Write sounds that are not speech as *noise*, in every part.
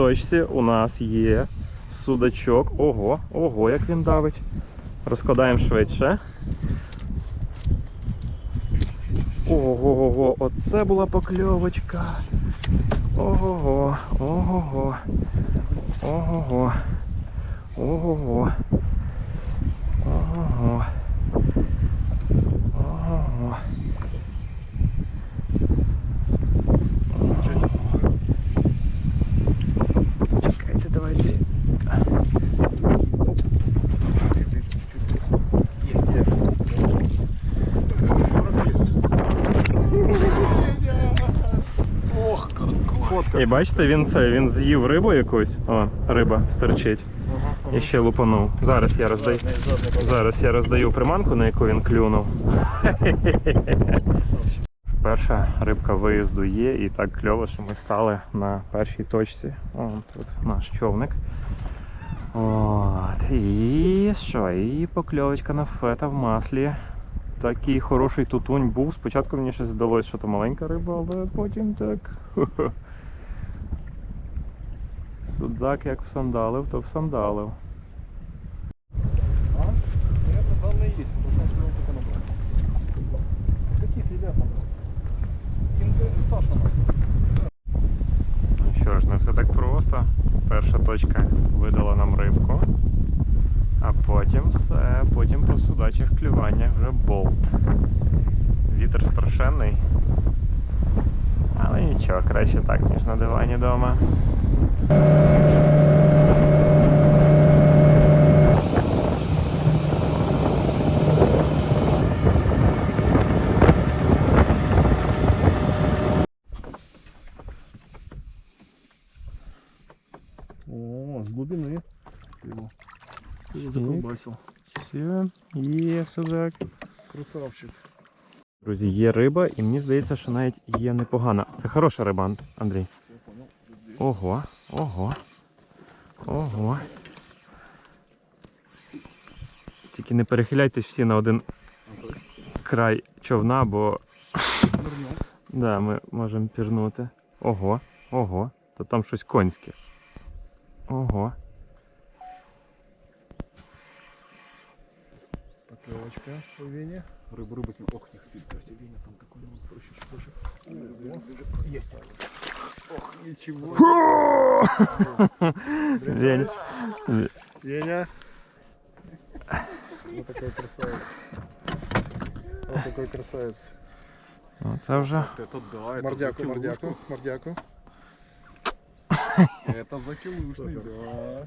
точці у нас є судачок. Ого, ого, як він давить. Розкладаємо швидше. Ого-го, оце була покльовочка. Ого-го, ого-го. Ого-го. Ого-го. Ого-го. Ого-го. Чекайте, давайте. Есть, я. Ох, как Фотка. І бачите, він це, він з'їв рибу якусь. О, риба стерчить. І ще лупанув. Зараз я роздаю. Зараз я роздаю приманку, на яку він клюнув. Перша рибка виїзду є, і так кльово, що ми стали на першій точці. О, тут наш човник. От. І що? І покльовочка на фета в маслі. Такий хороший тутунь був. Спочатку мені щось здалося, що то маленька риба, але потім так. *laughs* хе-хе. Як всандалив, то всандалив. А? Понятно, данные есть, потому что я только набрал. Каких ребят набрал? Инга Саша. Ну що ж, не все так просто. Перша точка видала нам рибку, а потім все, потім по судачих клюваннях вже болт. Вітер страшенний. Але нічого, краще так, ніж на дивані вдома. О, с глубины. Его. Заколбасил. Все, є судак. Красавчик. Друзі, є риба, і мені здається, що навіть є непогана. Це хороша риба, Андрій. Ого, ого. Ого. Тільки не перехиляйтесь всі на один край човна, бо да, ми можемо пірнути. Ого, ого. То там щось конське. Ого. По Вене. Рыбу, рыбу с ним. Ох, них фига себе, Веня там такой монстр еще больше. Ого. Есть. Ох, ничего. Вень. Веня. Вот такой красавец. Вот такой красавец. Ну, це вже. Это да, это Мордяку, мордяку, мордяку. *laughs* Это закилушный, Супер. да.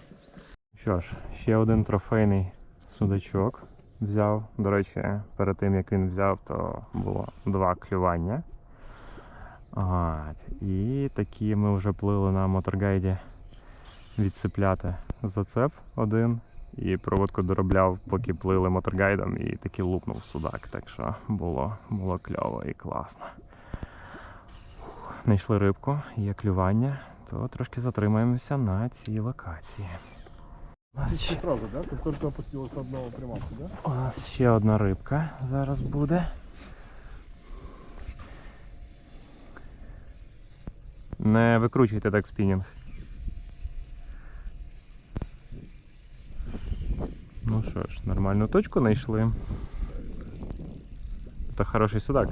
Що ж, ще один трофейний судачок взяв. До речі, перед тим як він взяв, то було два клювання. От. І такі ми вже плили на моторгайді відцепляти зацеп один. І проводку доробляв, поки плили моторгайдом, і таки лупнув судак. Так що було, було кльово і класно. Фух, Знайшли рибку, є клювання, то трошки затримаємося на цій локації. У нас ще- сразу, да? Как только опустилась на одного приманку, да? У нас ще одна рибка зараз буде. Не викручуйте так спінінг. Ну що ж, нормальну точку знайшли. Це хороший судак.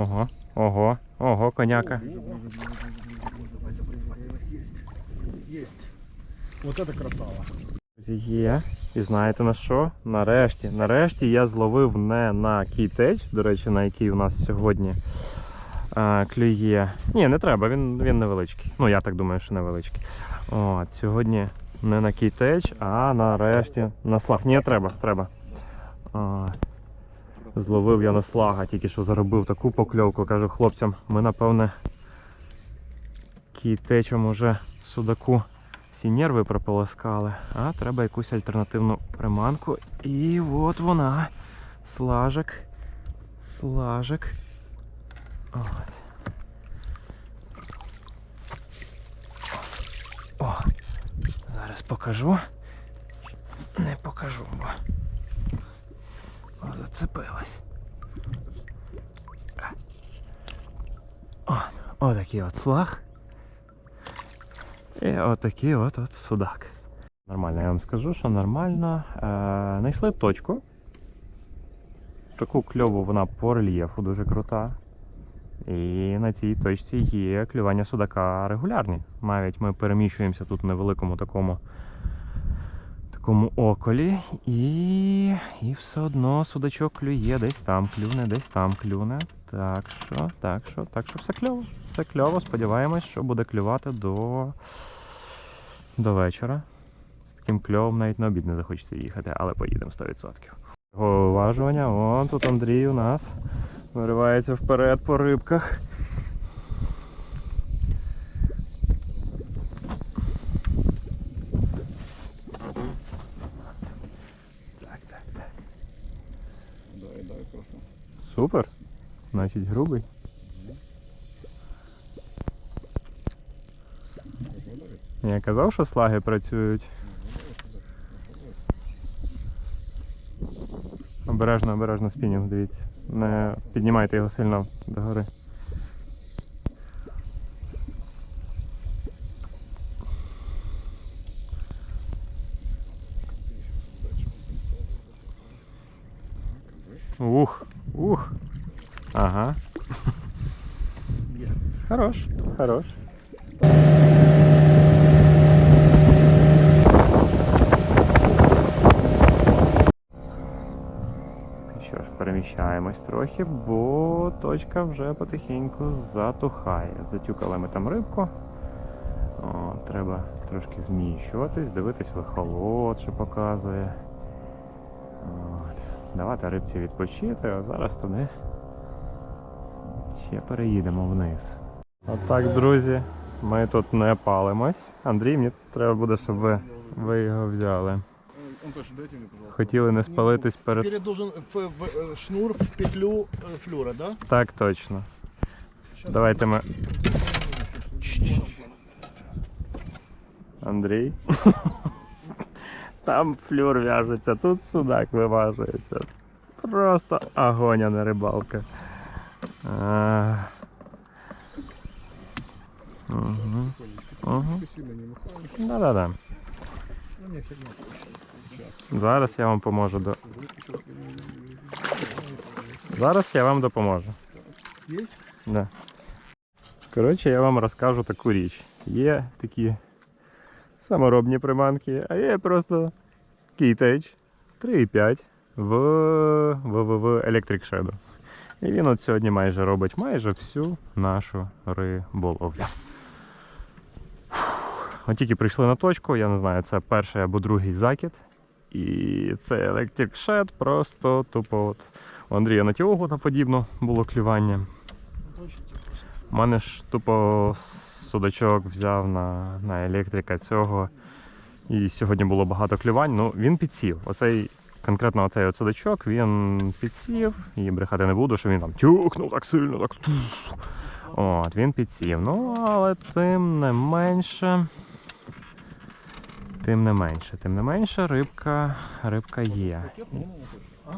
Ого, ого, ого, коняка. Есть. Есть. Вот это красава. Є. І знаєте на що? Нарешті, нарешті я зловив не на кейтеч, до речі, на який у нас сьогодні а, клює. Ні, не треба, він, він невеличкий. Ну, я так думаю, що невеличкий. От, сьогодні не на кейтеч, а нарешті на слаг. Ні, треба, треба. А, зловив я на слага, тільки що заробив таку покльовку. Кажу хлопцям, ми напевне кейтечем уже судаку всі нерви прополоскали, а треба якусь альтернативну приманку. І от вона. Слажик. Слажик. От. О, зараз покажу. Не покажу. Бо, зацепилась. О, отакий от слаг. І отакий от, от судак. Нормально, я вам скажу, що нормально. Е, знайшли точку. Таку кльову вона по рельєфу дуже крута. І на цій точці є клювання судака регулярні. Навіть ми переміщуємося тут в невеликому такому, такому околі, і, і все одно судачок клює десь там клюне, десь там клюне. Так що, так що, так що все кльово. Все кльово. Сподіваємось, що буде клювати до, до вечора. З таким кльовом навіть на обід не захочеться їхати, але поїдемо 100%. Його уважування, вон тут Андрій у нас виривається вперед по рибках. Дай, дай, просто. Супер. Значить грубий. Я казав, що слаги працюють. Обережно, обережно спінінг, дивіться. Не піднімайте його сильно догори. Ух, ух. Ага. Хорош, хорош. Що ж, переміщаємось трохи, бо точка вже потихеньку затухає. Затюкали ми там рибку. О, треба трошки зміщуватись, дивитись в ехолот, що показує. От. Давати рибці відпочити, а зараз туди ще переїдемо вниз. Отак, друзі, ми тут не палимось. Андрій, мені треба буде, щоб ви, ви його взяли. Хотіли не спалитись перед. Теперь должен в, в, э, шнур в петлю э, флюра, да? Так точно. Давайте ми. Андрій. *laughs* Там флюр в'яжеться, тут судак виважується. Просто огонь, а не рибалка. А. Не махаем. Да-да-да. Зараз я вам поможу. До... Зараз я вам допоможу. Есть? Да. Коротше, я вам розкажу таку річ. Є такі саморобні приманки, а є просто кейтеч 3,5 в, в Electric Shadow. І він от сьогодні майже робить майже всю нашу риболовлю. От тільки прийшли на точку, я не знаю, це перший або другий закид. І це Electric Shed просто тупо от. У Андрія на тіогу на подібно було клювання. У мене ж тупо судачок взяв на, на електрика цього. І сьогодні було багато клювань. Ну, він підсів. Оцей, конкретно оцей от він підсів. І брехати не буду, що він там тюкнув так сильно, так. От, він підсів. Ну, але тим не менше. Тим не менше, тим не менше, рибка, рибка є.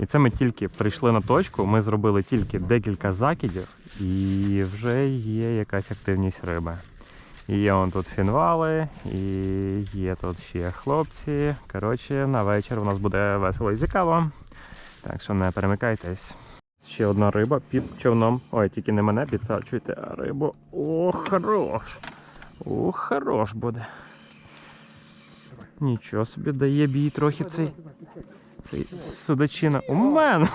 І це ми тільки прийшли на точку, ми зробили тільки декілька закидів, і вже є якась активність риби. І є он тут фінвали, і є тут ще хлопці. Коротше, на вечір у нас буде весело і цікаво. Так що не перемикайтесь. Ще одна риба під човном. Ой, тільки не мене підсаджуйте, а рибу. О, хорош! О, хорош буде. Нічого собі дає бій трохи цей. Цей судачина. У мене!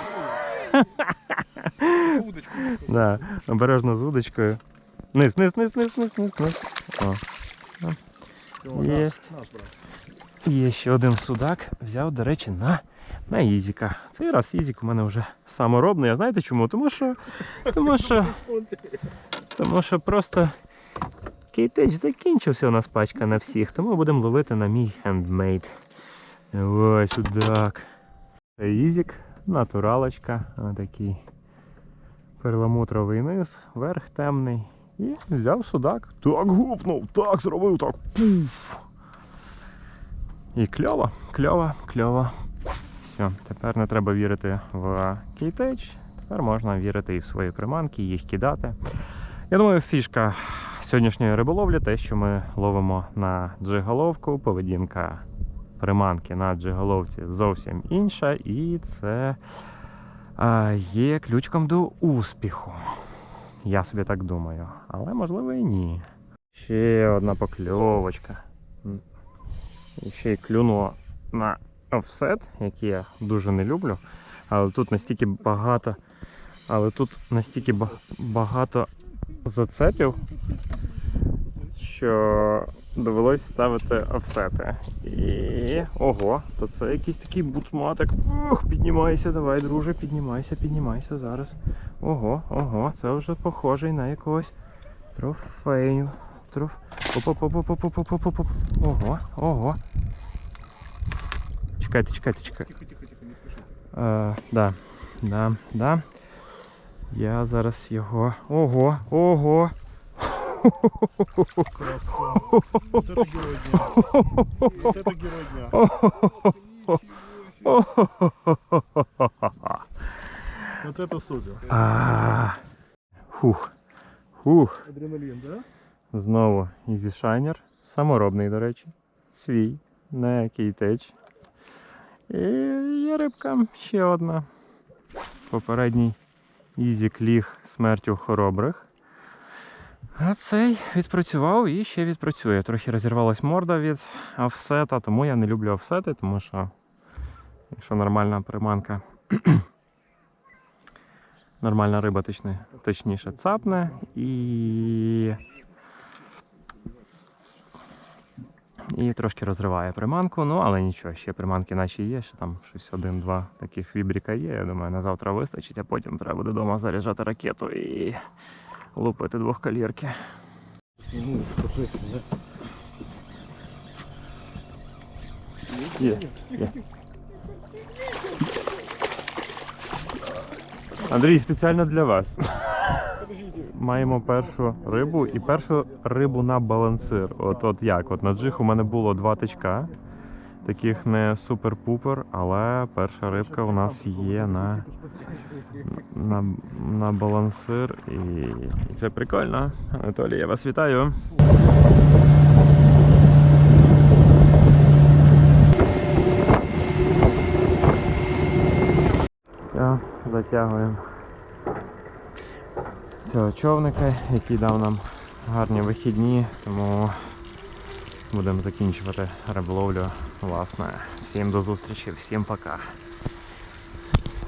Да, обережно з удочкою. Низ, низ, низ, низ, низ, низ, низ. О, брат. є ще один судак. Взяв, до речі, на, на Ізіка. Цей раз Ізік у мене вже саморобний. А знаєте чому? Тому що. Тому що. Тому що просто кейтеч закінчився у нас пачка на всіх, тому будемо ловити на мій хендмейд. Ой, судак. Це Ізік, натуралочка, отакий перламутровий низ, верх темний. І взяв судак. Так гупнув, так зробив, так. Пуф. І кльово, кльово, кльово. Все, тепер не треба вірити в кейтеч, тепер можна вірити і в свої приманки, їх кидати. Я думаю, фішка сьогоднішньої риболовлі те, що ми ловимо на джиголовку, поведінка приманки на джиголовці зовсім інша, і це є ключком до успіху. Я собі так думаю. Але можливо і ні. Ще одна покльовочка. І ще й клюнуло на офсет, який я дуже не люблю. Але тут настільки багато. Але тут настільки багато зацепів, що довелось ставити офсети. І ого, то це якийсь такий бутматик. Ух, піднімайся, давай, друже, піднімайся, піднімайся зараз. Ого, ого, це вже похожий на якогось трофею. Троф... Ого, ого. Чекайте, чекайте, чекайте. Тихо, тихо, тихо, не. Е, да, да, да. Я зараз його. Ого, ого. Красава. Вот это герой дня. Вот это герой дня. *laughs* *laughs* Вот это супер. А, Фух. Фух. Адреналин, да? Знову Easy Shiner. Саморобний, до речі. Свій. Не кейтеч. І є рибка ще одна. Попередній Easy кліг смертю хоробрих. А цей відпрацював і ще відпрацює. Трохи розірвалась морда від офсета, тому я не люблю офсети, тому що якщо нормальна приманка, нормальна риба точні, точніше цапне і І трошки розриває приманку, ну але нічого, ще приманки наче є, ще там щось один-два таких вібріка є. Я думаю, на завтра вистачить, а потім треба буде вдома заряджати ракету і лупити двохкалірки. Ну, да? Є, є. Андрій, спеціально для вас. Маємо першу рибу і першу рибу на балансир. От, от як? От на джиг у мене було два тичка. Таких не супер-пупер, але перша рибка у нас є на, на, на балансир. І, і це прикольно. Анатолій, я вас вітаю. Все, затягуємо цього човника, який дав нам гарні вихідні, тому будемо закінчувати риболовлю. Власне, всім до зустрічі, всім пока.